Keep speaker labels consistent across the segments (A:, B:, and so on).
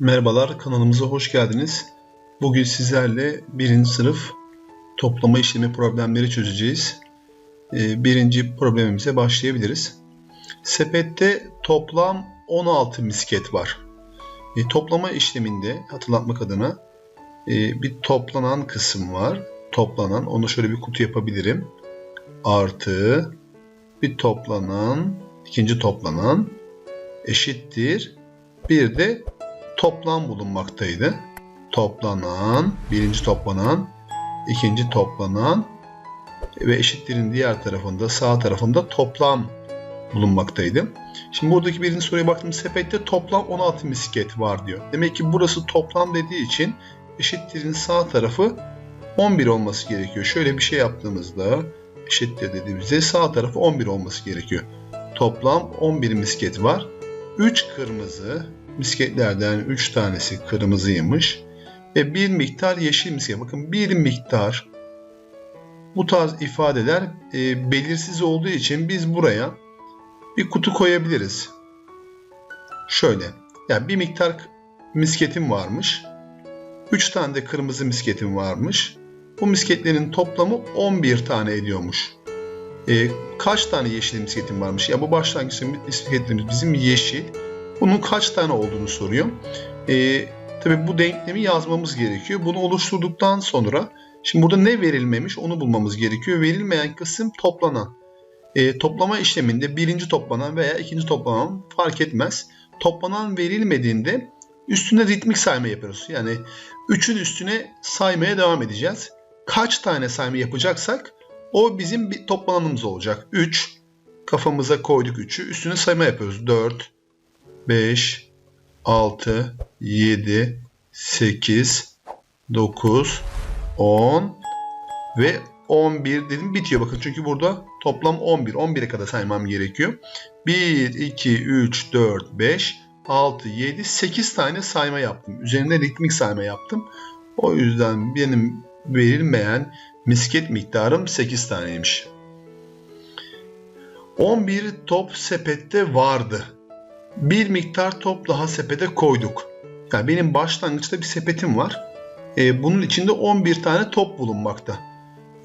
A: Merhabalar, kanalımıza hoş geldiniz. Bugün sizlerle birinci sınıf toplama işlemi problemleri çözeceğiz. Ee, Birinci problemimize başlayabiliriz. Sepette toplam 16 misket var. E, toplama işleminde hatırlatmak adına e, bir toplanan kısım var. Toplanan, onu şöyle bir kutu yapabilirim. Artı bir toplanan, ikinci toplanan eşittir. Bir de toplam bulunmaktaydı. Toplanan, birinci toplanan, ikinci toplanan ve eşitliğin diğer tarafında, sağ tarafında toplam bulunmaktaydı. Şimdi buradaki birinci soruya baktığımız sepette toplam 16 misket var diyor. Demek ki burası toplam dediği için eşitliğin sağ tarafı 11 olması gerekiyor. Şöyle bir şey yaptığımızda eşittir dediğimizde sağ tarafı 11 olması gerekiyor. Toplam 11 misket var. 3 kırmızı, misketlerden 3 tanesi kırmızıymış. Ve bir miktar yeşil misket. Bakın bir miktar bu tarz ifadeler e, belirsiz olduğu için biz buraya bir kutu koyabiliriz. Şöyle. Yani bir miktar misketim varmış. 3 tane de kırmızı misketim varmış. Bu misketlerin toplamı 11 tane ediyormuş. E, kaç tane yeşil misketim varmış? Ya bu başlangıç misketlerimiz bizim yeşil. Bunun kaç tane olduğunu soruyor. E, tabii bu denklemi yazmamız gerekiyor. Bunu oluşturduktan sonra şimdi burada ne verilmemiş onu bulmamız gerekiyor. Verilmeyen kısım toplanan. E, toplama işleminde birinci toplanan veya ikinci toplanan fark etmez. Toplanan verilmediğinde üstüne ritmik sayma yapıyoruz. Yani 3'ün üstüne saymaya devam edeceğiz. Kaç tane sayma yapacaksak o bizim bir toplananımız olacak. 3 kafamıza koyduk 3'ü. Üstüne sayma yapıyoruz. 4 5 6 7 8 9 10 ve 11 dedim bitiyor bakın çünkü burada toplam 11 11'e kadar saymam gerekiyor. 1 2 3 4 5 6 7 8 tane sayma yaptım. Üzerinde ritmik sayma yaptım. O yüzden benim verilmeyen misket miktarım 8 taneymiş. 11 top sepette vardı. Bir miktar top daha sepete koyduk. Yani benim başlangıçta bir sepetim var. Ee, bunun içinde 11 tane top bulunmakta.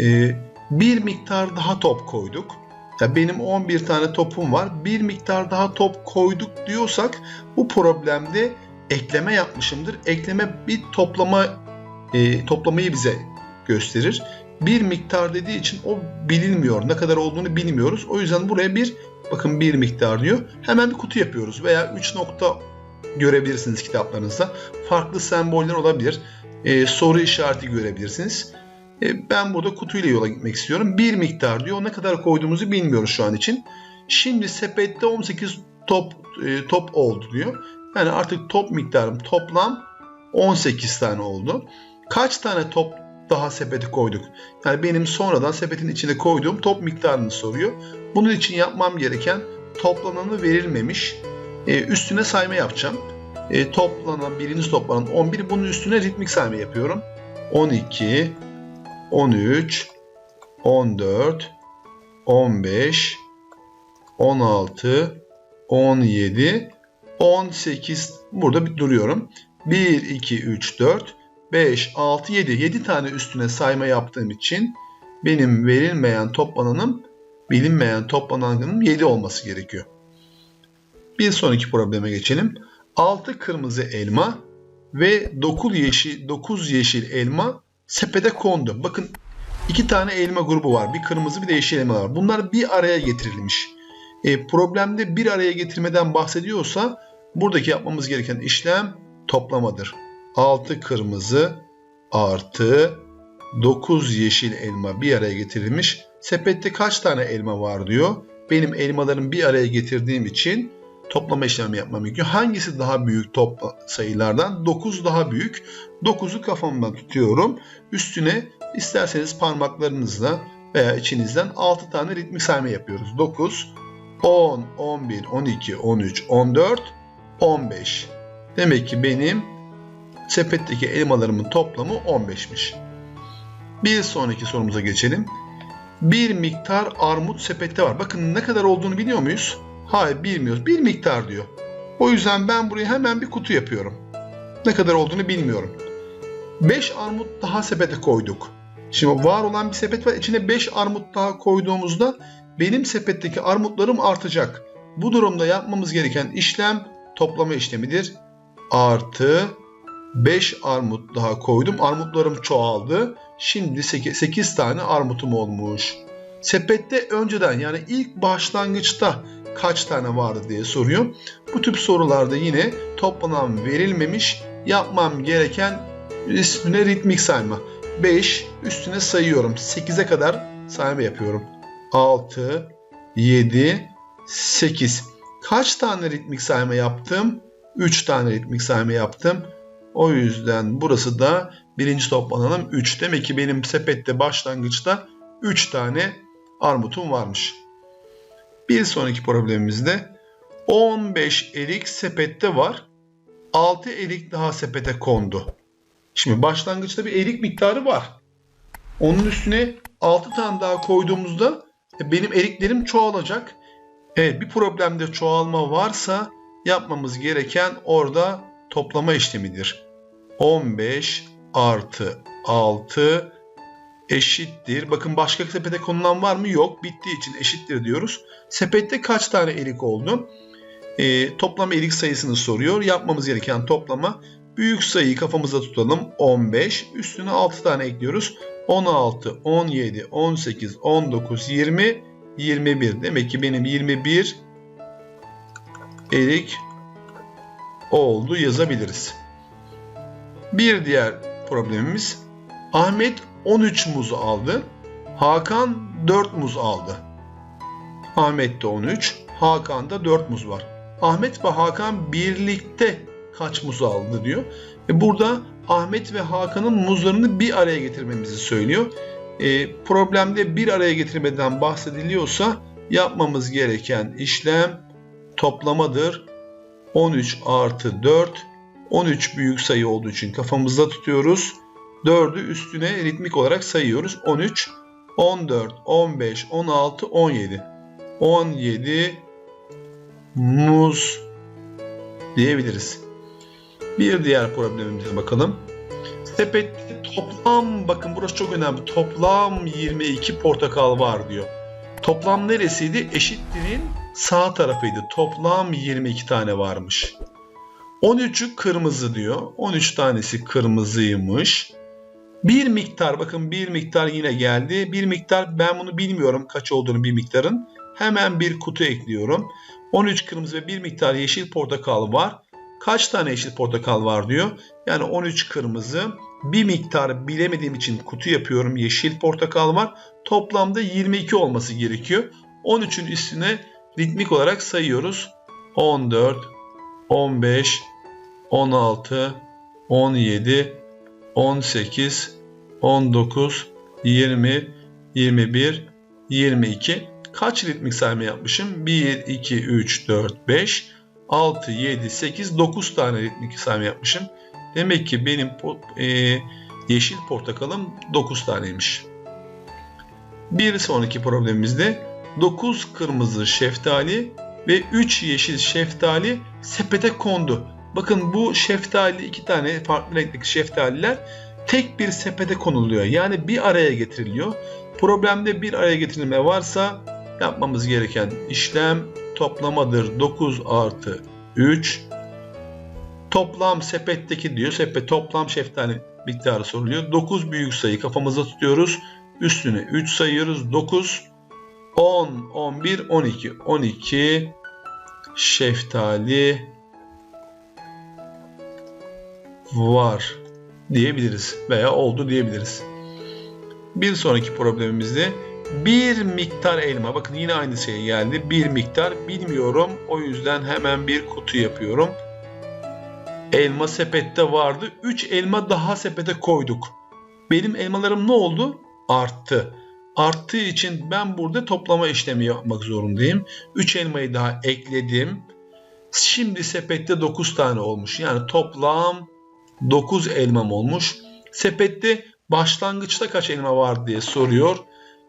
A: Ee, bir miktar daha top koyduk. Yani benim 11 tane topum var. Bir miktar daha top koyduk diyorsak bu problemde ekleme yapmışımdır. Ekleme bir toplama e, toplamayı bize gösterir. Bir miktar dediği için o bilinmiyor. Ne kadar olduğunu bilmiyoruz. O yüzden buraya bir bakın bir miktar diyor. Hemen bir kutu yapıyoruz veya 3 nokta görebilirsiniz kitaplarınızda. Farklı semboller olabilir. Ee, soru işareti görebilirsiniz. Ee, ben burada kutuyla yola gitmek istiyorum. Bir miktar diyor. Ne kadar koyduğumuzu bilmiyoruz şu an için. Şimdi sepette 18 top e, top oldu diyor. Yani artık top miktarım toplam 18 tane oldu. Kaç tane top daha sepete koyduk? Yani benim sonradan sepetin içine koyduğum top miktarını soruyor. Bunun için yapmam gereken toplananı verilmemiş. E, üstüne sayma yapacağım. E, toplanan birinci toplanan 11 bunun üstüne ritmik sayma yapıyorum. 12 13 14 15 16 17 18 burada bir duruyorum. 1 2 3 4 5 6 7 7 tane üstüne sayma yaptığım için benim verilmeyen toplananım bilinmeyen toplananım 7 olması gerekiyor. Bir sonraki probleme geçelim. 6 kırmızı elma ve 9 yeşil 9 yeşil elma sepete kondu. Bakın iki tane elma grubu var. Bir kırmızı bir de yeşil elma var. Bunlar bir araya getirilmiş. E, problemde bir araya getirmeden bahsediyorsa buradaki yapmamız gereken işlem toplamadır. 6 kırmızı artı 9 yeşil elma bir araya getirilmiş. Sepette kaç tane elma var diyor. Benim elmalarımı bir araya getirdiğim için toplama işlemi yapmam gerekiyor. Hangisi daha büyük top sayılardan? 9 daha büyük. 9'u kafamdan tutuyorum. Üstüne isterseniz parmaklarınızla veya içinizden 6 tane ritmik sayma yapıyoruz. 9, 10, 11, 12, 13, 14, 15. Demek ki benim sepetteki elmalarımın toplamı 15'miş. Bir sonraki sorumuza geçelim. Bir miktar armut sepette var. Bakın ne kadar olduğunu biliyor muyuz? Hayır bilmiyoruz. Bir miktar diyor. O yüzden ben buraya hemen bir kutu yapıyorum. Ne kadar olduğunu bilmiyorum. 5 armut daha sepete koyduk. Şimdi var olan bir sepet var. İçine 5 armut daha koyduğumuzda benim sepetteki armutlarım artacak. Bu durumda yapmamız gereken işlem toplama işlemidir. Artı 5 armut daha koydum. Armutlarım çoğaldı. Şimdi 8, 8 tane armutum olmuş. Sepette önceden yani ilk başlangıçta kaç tane vardı diye soruyor. Bu tip sorularda yine toplanan verilmemiş yapmam gereken üstüne ritmik sayma. 5 üstüne sayıyorum. 8'e kadar sayma yapıyorum. 6, 7, 8. Kaç tane ritmik sayma yaptım? 3 tane ritmik sayma yaptım. O yüzden burası da birinci toplanalım 3. Demek ki benim sepette başlangıçta 3 tane armutum varmış. Bir sonraki problemimizde 15 erik sepette var. 6 erik daha sepete kondu. Şimdi başlangıçta bir erik miktarı var. Onun üstüne 6 tane daha koyduğumuzda e, benim eriklerim çoğalacak. Evet bir problemde çoğalma varsa yapmamız gereken orada toplama işlemidir. 15 artı 6 eşittir. Bakın başka sepete konulan var mı? Yok. Bittiği için eşittir diyoruz. Sepette kaç tane erik oldu? E, toplam erik sayısını soruyor. Yapmamız gereken toplama büyük sayıyı kafamızda tutalım. 15. Üstüne 6 tane ekliyoruz. 16, 17, 18, 19, 20, 21. Demek ki benim 21 erik oldu yazabiliriz. Bir diğer problemimiz Ahmet 13 muz aldı. Hakan 4 muz aldı. Ahmet'te 13, Hakan'da 4 muz var. Ahmet ve Hakan birlikte kaç muz aldı diyor. E burada Ahmet ve Hakan'ın muzlarını bir araya getirmemizi söylüyor. E, problemde bir araya getirmeden bahsediliyorsa yapmamız gereken işlem toplamadır. 13 artı 4 13 büyük sayı olduğu için kafamızda tutuyoruz. 4'ü üstüne ritmik olarak sayıyoruz. 13, 14, 15, 16, 17. 17 muz diyebiliriz. Bir diğer problemimize bakalım. Sepette toplam bakın burası çok önemli. Toplam 22 portakal var diyor. Toplam neresiydi? Eşitliğin sağ tarafıydı. Toplam 22 tane varmış. 13'ü kırmızı diyor. 13 tanesi kırmızıymış. Bir miktar bakın bir miktar yine geldi. Bir miktar ben bunu bilmiyorum kaç olduğunu bir miktarın. Hemen bir kutu ekliyorum. 13 kırmızı ve bir miktar yeşil portakal var. Kaç tane yeşil portakal var diyor. Yani 13 kırmızı. Bir miktar bilemediğim için kutu yapıyorum. Yeşil portakal var. Toplamda 22 olması gerekiyor. 13'ün üstüne ritmik olarak sayıyoruz. 14, 15, 16, 17, 18, 19, 20, 21, 22. Kaç ritmik sayma yapmışım? 1, 2, 3, 4, 5, 6, 7, 8, 9 tane ritmik sayma yapmışım. Demek ki benim e, yeşil portakalım 9 taneymiş. Bir sonraki problemimizde 9 kırmızı şeftali ve 3 yeşil şeftali sepete kondu. Bakın bu şeftali iki tane farklı renkteki şeftaliler tek bir sepete konuluyor. Yani bir araya getiriliyor. Problemde bir araya getirilme varsa yapmamız gereken işlem toplamadır. 9 artı 3 toplam sepetteki diyor. Sepet toplam şeftali miktarı soruluyor. 9 büyük sayı kafamızda tutuyoruz. Üstüne 3 sayıyoruz. 9 10 11 12 12 şeftali var diyebiliriz veya oldu diyebiliriz. Bir sonraki problemimizde bir miktar elma. Bakın yine aynı şey geldi. Bir miktar bilmiyorum. O yüzden hemen bir kutu yapıyorum. Elma sepette vardı. 3 elma daha sepete koyduk. Benim elmalarım ne oldu? Arttı. Arttığı için ben burada toplama işlemi yapmak zorundayım. 3 elmayı daha ekledim. Şimdi sepette 9 tane olmuş. Yani toplam 9 elmam olmuş. Sepette başlangıçta kaç elma var diye soruyor.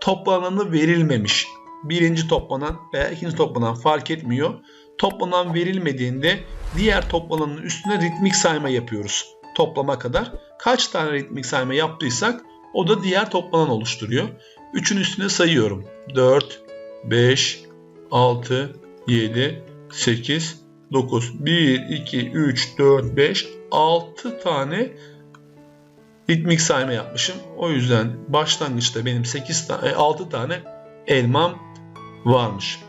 A: Toplananı verilmemiş. Birinci toplanan veya ikinci toplanan fark etmiyor. Toplanan verilmediğinde diğer toplananın üstüne ritmik sayma yapıyoruz. Toplama kadar. Kaç tane ritmik sayma yaptıysak o da diğer toplanan oluşturuyor. 3'ün üstüne sayıyorum. 4, 5, 6, 7, 8, 9. 1, 2, 3, 4, 5, 6 tane ritmik sayma yapmışım. O yüzden başlangıçta benim 8 tane, 6 tane elmam varmış.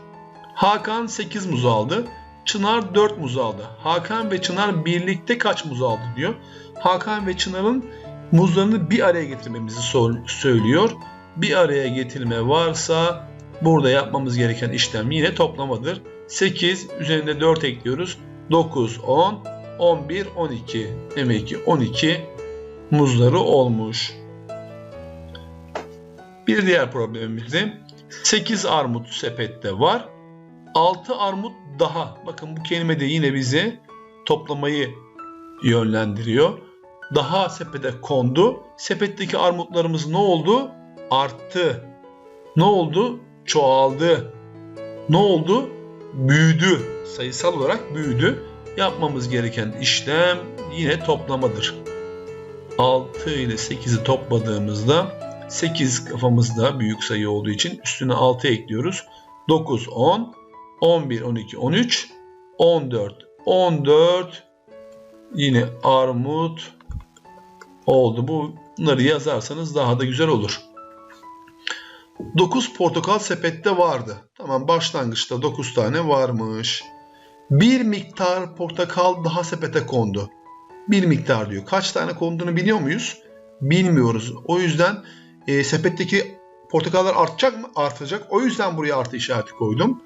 A: Hakan 8 muz aldı. Çınar 4 muz aldı. Hakan ve Çınar birlikte kaç muz aldı diyor. Hakan ve Çınar'ın muzlarını bir araya getirmemizi söylüyor. Bir araya getirme varsa burada yapmamız gereken işlem yine toplamadır. 8 üzerinde 4 ekliyoruz. 9, 10, 11, 12. Demek ki 12 muzları olmuş. Bir diğer problemimizde 8 armut sepette var. 6 armut daha. Bakın bu kelime de yine bize toplamayı yönlendiriyor. Daha sepete kondu. Sepetteki armutlarımız ne oldu? Arttı. Ne oldu? Çoğaldı. Ne oldu? Büyüdü. Sayısal olarak büyüdü. Yapmamız gereken işlem yine toplamadır. 6 ile 8'i topladığımızda 8 kafamızda büyük sayı olduğu için üstüne 6 ekliyoruz. 9, 10, 11, 12, 13, 14, 14 yine armut oldu. Bunları yazarsanız daha da güzel olur. 9 portakal sepette vardı. Tamam başlangıçta 9 tane varmış. Bir miktar portakal daha sepete kondu. Bir miktar diyor. Kaç tane konduğunu biliyor muyuz? Bilmiyoruz. O yüzden e, sepetteki portakallar artacak mı? Artacak. O yüzden buraya artı işareti koydum.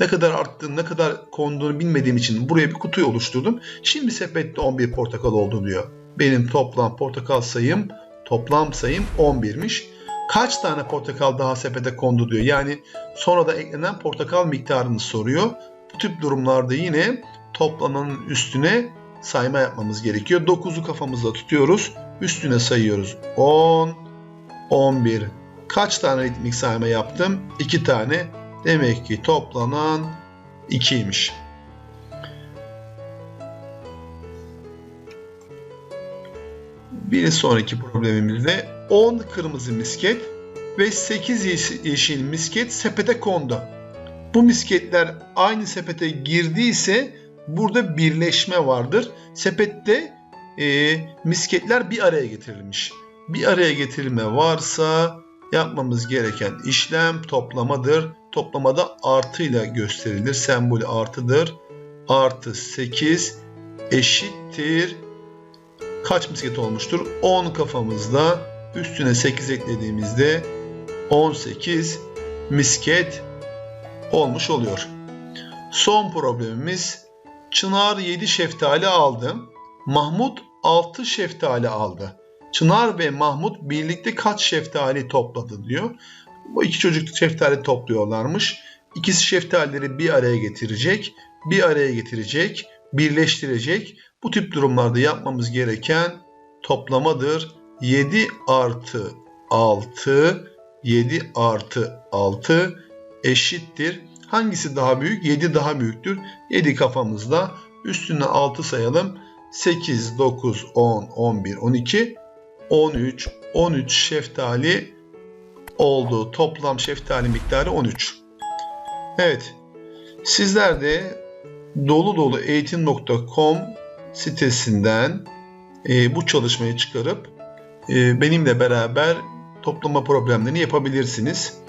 A: Ne kadar arttığını, ne kadar konduğunu bilmediğim için buraya bir kutuyu oluşturdum. Şimdi sepette 11 portakal oldu diyor. Benim toplam portakal sayım, toplam sayım 11'miş. Kaç tane portakal daha sepete kondu diyor. Yani sonra da eklenen portakal miktarını soruyor. Bu tip durumlarda yine toplananın üstüne sayma yapmamız gerekiyor. 9'u kafamızda tutuyoruz. Üstüne sayıyoruz. 10, 11. Kaç tane ritmik sayma yaptım? 2 tane. Demek ki toplanan 2'ymiş. Bir sonraki problemimizde 10 kırmızı misket ve 8 yeşil- misket sepete kondu. Bu misketler aynı sepete girdiyse burada birleşme vardır. Sepette e, misketler bir araya getirilmiş. Bir araya getirilme varsa yapmamız gereken işlem toplamadır. Toplamada artıyla gösterilir. Sembolü artıdır. Artı 8 eşittir. Kaç misket olmuştur? 10 kafamızda üstüne 8 eklediğimizde 18 misket olmuş oluyor. Son problemimiz Çınar 7 şeftali aldı. Mahmut 6 şeftali aldı. Çınar ve Mahmut birlikte kaç şeftali topladı diyor. Bu iki çocuk şeftali topluyorlarmış. İkisi şeftalileri bir araya getirecek, bir araya getirecek, birleştirecek. Bu tip durumlarda yapmamız gereken toplamadır. 7 artı 6, 7 artı 6 eşittir. Hangisi daha büyük? 7 daha büyüktür. 7 kafamızda. Üstüne 6 sayalım. 8, 9, 10, 11, 12, 13, 13 şeftali oldu. Toplam şeftali miktarı 13. Evet. Sizler de dolu dolu eğitim.com sitesinden e, bu çalışmayı çıkarıp benimle beraber toplama problemlerini yapabilirsiniz.